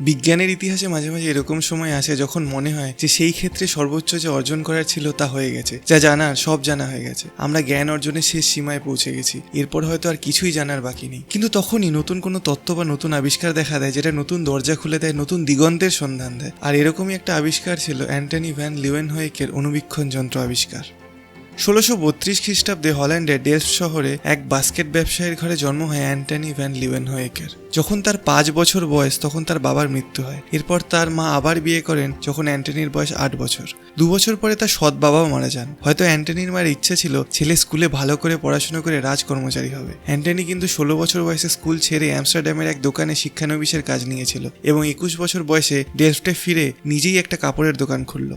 বিজ্ঞানের ইতিহাসে মাঝে মাঝে এরকম সময় আসে যখন মনে হয় যে সেই ক্ষেত্রে সর্বোচ্চ যে অর্জন করার ছিল তা হয়ে গেছে, যা জানার সব জানা হয়ে গেছে। আমরা জ্ঞান অর্জনের শেষ সীমায় পৌঁছে গেছি, এরপর হয়তো আর কিছুই জানার বাকি নেই। কিন্তু তখনই নতুন কোনো তত্ত্ব বা নতুন আবিষ্কার দেখা দেয়, যেটা নতুন দরজা খুলে দেয়, নতুন দিগন্তের সন্ধান দেয়। আর এরকমই একটা আবিষ্কার ছিল অ্যান্টনি ভ্যান লিওয়েন হয়েকের অনুবীক্ষণ যন্ত্র আবিষ্কার। ষোলোশো বত্রিশ খ্রিস্টাব্দে হল্যান্ডের ডেলফ শহরে এক বাস্কেট ব্যবসায়ীর ঘরে জন্ম হয় অ্যান্টনি ভ্যান লিওয়েনহোয়েকের যখন তার পাঁচ বছর বয়স, তখন তার বাবার মৃত্যু হয়। এরপর তার মা আবার বিয়ে করেন যখন অ্যান্টনির বয়স আট বছর। দু বছর পরে তার সৎ বাবাও মারা যান। হয়তো অ্যান্টনির মায়ের ইচ্ছা ছিল, ছেলে স্কুলে ভালো করে পড়াশোনা করে রাজকর্মচারী হবে। অ্যান্টনি কিন্তু ষোলো বছর বয়সে স্কুল ছেড়ে অ্যামস্টারডামের এক দোকানে শিক্ষানবিশের কাজ নিয়েছিল এবং একুশ বছর বয়সে ডেলফটে ফিরে নিজেই একটা কাপড়ের দোকান খুলল।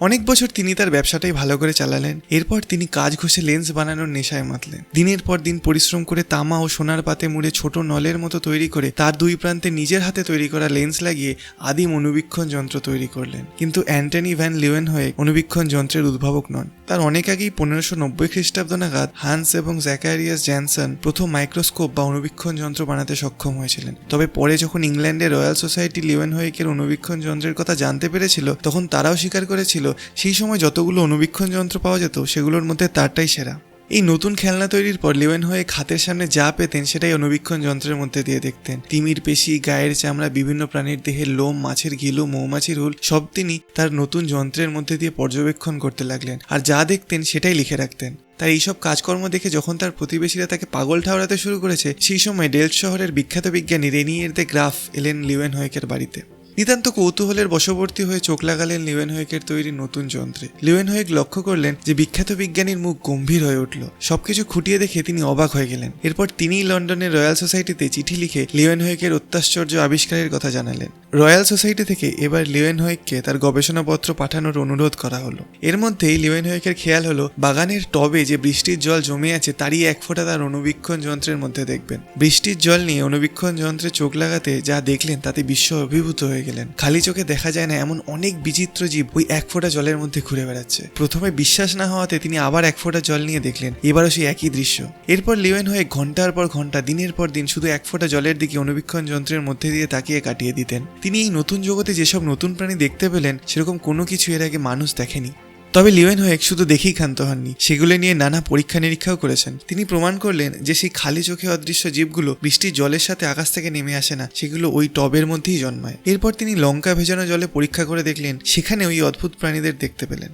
অনেক বছর তিনি তার ব্যবসাটাই ভালো করে চালালেন। এরপর তিনি কাজ ঘষে লেন্স বানানোর নেশায় মাতলেন। দিনের পর দিন পরিশ্রম করে তামা ও সোনার পাতে মুড়ে ছোট নলের মতো তৈরি করে তার দুই প্রান্তে নিজের হাতে তৈরি করা লেন্স লাগিয়ে আদিম অনুবীক্ষণ যন্ত্র তৈরি করলেন। কিন্তু অ্যান্টনি ভ্যান লিওয়েন হয়ে অনুবীক্ষণ যন্ত্রের উদ্ভাবক নন। তার অনেক আগেই পনেরোশো নব্বই খ্রিস্টাব্দ নাগাদ হান্স এবং জ্যাকারিয়াস জ্যানসন প্রথম মাইক্রোস্কোপ বা অনুবীক্ষণ যন্ত্র বানাতে সক্ষম হয়েছিলেন। তবে পরে যখন ইংল্যান্ডের রয়্যাল সোসাইটি লিওয়েন হোয়েকের অনুবীক্ষণ যন্ত্রের কথা জানতে পেরেছিল, তখন তারাও স্বীকার করেছিল সেই সময় যতগুলো অনুবীক্ষণ যন্ত্র পাওয়া যেত, সেগুলোর মধ্যে তারটাই সেরা। এই নতুন খেলনা তৈরির পর লিওয়েন হয়ে খাতের সামনে যা পেতেন, সেটাই অনুবীক্ষণ যন্ত্রের মধ্যে দিয়ে দেখতেন। তিমির পেশি, গায়ের চামড়া, বিভিন্ন প্রাণীর দেহের লোম, মাছের ঘিলু মৌমাছির হুল, সব তিনি তার নতুন যন্ত্রের মধ্যে দিয়ে পর্যবেক্ষণ করতে লাগলেন। আর যা দেখতেন, সেটাই লিখে রাখতেন। তার এইসব কাজকর্ম দেখে যখন তার প্রতিবেশীরা তাকে পাগল ঠাওরাতে শুরু করেছে, সেই সময় ডেলট শহরের বিখ্যাত বিজ্ঞানী রেনিয়ের দে গ্রাফ এলেন লিওয়েন হোয়েকের বাড়িতে। নিতান্ত কৌতূহলের বশবর্তী হয়ে চোখ লাগালেন লিওয়েনহোয়েকের তৈরি নতুন যন্ত্রে। লিওয়েনহোয়েক লক্ষ্য করলেন যে বিখ্যাত বিজ্ঞানীর মুখ গম্ভীর হয়ে উঠল। সবকিছু খুঁটিয়ে দেখে তিনি অবাক হয়ে গেলেন। এরপর তিনিই লন্ডনের রয়্যাল সোসাইটিতে চিঠি লিখে লিওয়েনহোয়েকের অত্যাশ্চর্য আবিষ্কারের কথা জানালেন। রয়্যাল সোসাইটি থেকে এবার লিওয়েনহোয়েককে তার গবেষণাপত্র পাঠানোর অনুরোধ করা হলো। এর মধ্যেই লিওয়েনহোয়েকের খেয়াল হলো, বাগানের টবে যে বৃষ্টির জল জমে আছে তারই এক ফোঁটা তার অনুবীক্ষণ যন্ত্রের মধ্যে দেখবেন। বৃষ্টির জল নিয়ে অনুবীক্ষণ যন্ত্রে চোখ লাগাতে যা দেখলেন তাতে বিশ্ব অভিভূত হয়ে গেলেন। খালি চোখে দেখা যায় না এমন অনেক বিচিত্র জীব ওই এক ফোঁটা জলের মধ্যে ঘুরে বেড়াচ্ছে। প্রথমে বিশ্বাস না হওয়াতে তিনি আবার এক ফোঁটা জল নিয়ে দেখলেন, এবারও সেই একই দৃশ্য। এরপর লিওয়েন হয়ে ঘণ্টার পর ঘণ্টা, দিনের পর দিন শুধু এক ফোঁটা জলের দিকে অনুবীক্ষণ যন্ত্রের মধ্যে দিয়ে তাকিয়ে কাটিয়ে দিতেন। তিনি এই নতুন জগতে যেসব নতুন প্রাণী দেখতে পেলেন, সেরকম কোনো কিছু এর আগে মানুষ দেখেনি। তবে লিওয়েন হোয়েক শুধু দেখেই ক্ষান্ত হননি, সেগুলো নিয়ে নানা পরীক্ষা নিরীক্ষাও করেছেন। তিনি প্রমাণ করলেন যে সেই খালি চোখে অদৃশ্য জীবগুলো বৃষ্টির জলের সাথে আকাশ থেকে নেমে আসে না, সেগুলো ওই টবের মধ্যেই জন্মায়। এরপর তিনি লঙ্কা ভেজানো জলে পরীক্ষা করে দেখলেন, সেখানে ওই অদ্ভুত প্রাণীদের দেখতে পেলেন।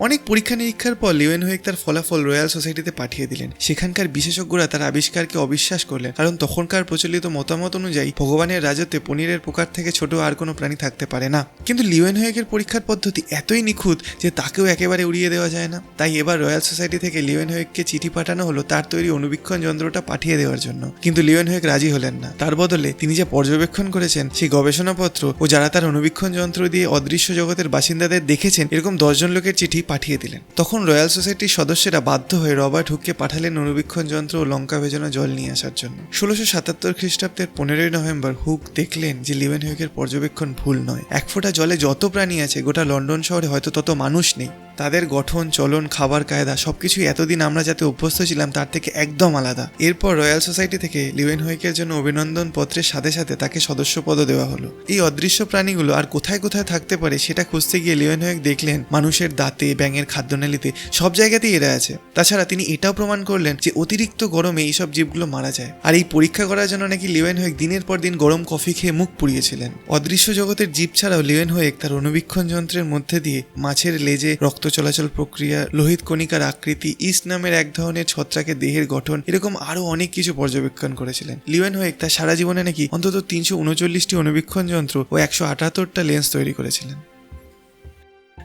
অনেক পরীক্ষা নিরীক্ষার পর লিওয়েন হোয়েক তার ফলাফল রয়্যাল সোসাইটিতে পাঠিয়ে দিলেন। সেখানকার বিশেষজ্ঞরা তার আবিষ্কারকে অবিশ্বাস করলেন, কারণ তখনকার প্রচলিত মতামত অনুযায়ী ভগবানের রাজত্বে পনিরের প্রকার থেকে ছোট আর কোনো প্রাণী থাকতে পারে না। কিন্তু লিওয়েন হোয়েকের পরীক্ষার পদ্ধতি এতই নিখুঁত যে তাকেও একেবারে উড়িয়ে দেওয়া যায় না। তাই এবার রয়্যাল সোসাইটি থেকে লিওয়েন হোয়েককে চিঠি পাঠানো হলো তার তৈরি অনুবীক্ষণ যন্ত্রটা পাঠিয়ে দেওয়ার জন্য। কিন্তু লিওয়েন হোয়েক রাজি হলেন না। তার বদলে তিনি যে পর্যবেক্ষণ করেছেন, সেই গবেষণাপত্র ও যারা তার অনুবীক্ষণ যন্ত্র দিয়ে অদৃশ্য জগতের বাসিন্দাদের দেখেছেন, এরকম দশজন লোকের চিঠি পাঠিয়ে দিলেন। তখন রয়্যাল সোসাইটির সদস্যরা বাধ্য হয়ে রবার্ট হুককে পাঠালেন অনুবীক্ষণ যন্ত্র ও লঙ্কা ভেজানো জল নিয়ে আসার জন্য। ষোলোশো সাতাত্তর খ্রিস্টাব্দের পনেরোই নভেম্বর হুক দেখলেন যে লিভেন হুকের পর্যবেক্ষণ ভুল নয়। এক ফোঁটা জলে যত প্রাণী আছে, গোটা লন্ডন শহরে হয়তো তত মানুষ নেই। তাদের গঠন, চলন, খাবার কায়দা সবকিছুই এতদিন আমরা যাতে অভ্যস্ত ছিলাম তার থেকে একদম আলাদা। এরপর রয়্যাল সোসাইটি থেকে লিওয়েন হোয়েকের জন্য অভিনন্দন পত্রের সাথে সাথে তাকে সদস্য পদও দেওয়া হলো। এই অদৃশ্য প্রাণীগুলো আর কোথায় কোথায় থাকতে পারে সেটা খুঁজতে গিয়ে লিওয়েন হোয়েক দেখলেন, মানুষের দাঁতে, ব্যাঙের খাদ্যনালীতে সব জায়গাতেই এরা আছে। তাছাড়া তিনি এটাও প্রমাণ করলেন যে অতিরিক্ত গরমে এইসব জীবগুলো মারা যায়। আর এই পরীক্ষা করার জন্য নাকি লিওয়েন হোয়েক দিনের পর দিন গরম কফি খেয়ে মুখ পুড়িয়েছিলেন। অদৃশ্য জগতের জীব ছাড়াও লিওয়েন হোয়েক তার অনুবীক্ষণ যন্ত্রের মধ্যে দিয়ে মাছের লেজে রক্ত চলাচল প্রক্রিয়া, লোহিত কণিকার আকৃতি, ইস্ট নামের এক ধরনের ছত্রাকের দেহের গঠন, এরকম আরও অনেক কিছু পর্যবেক্ষণ করেছিলেন। লিওয়েন হোয়েক তার সারা জীবনে নাকি অন্তত তিনশো উনচল্লিশটি অনুবীক্ষণ যন্ত্র ও একশো আটাত্তরটা লেন্স তৈরি করেছিলেন।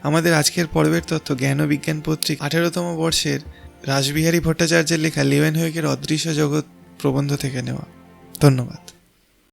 আমাদের আজকের পর্বের তথ্য জ্ঞান ও বিজ্ঞান পত্রিক আঠেরোতম বর্ষের রাসবিহারী ভট্টাচার্যের লেখা লিওয়েন হোয়েকের অদৃশ্য জগৎ প্রবন্ধ থেকে নেওয়া। ধন্যবাদ।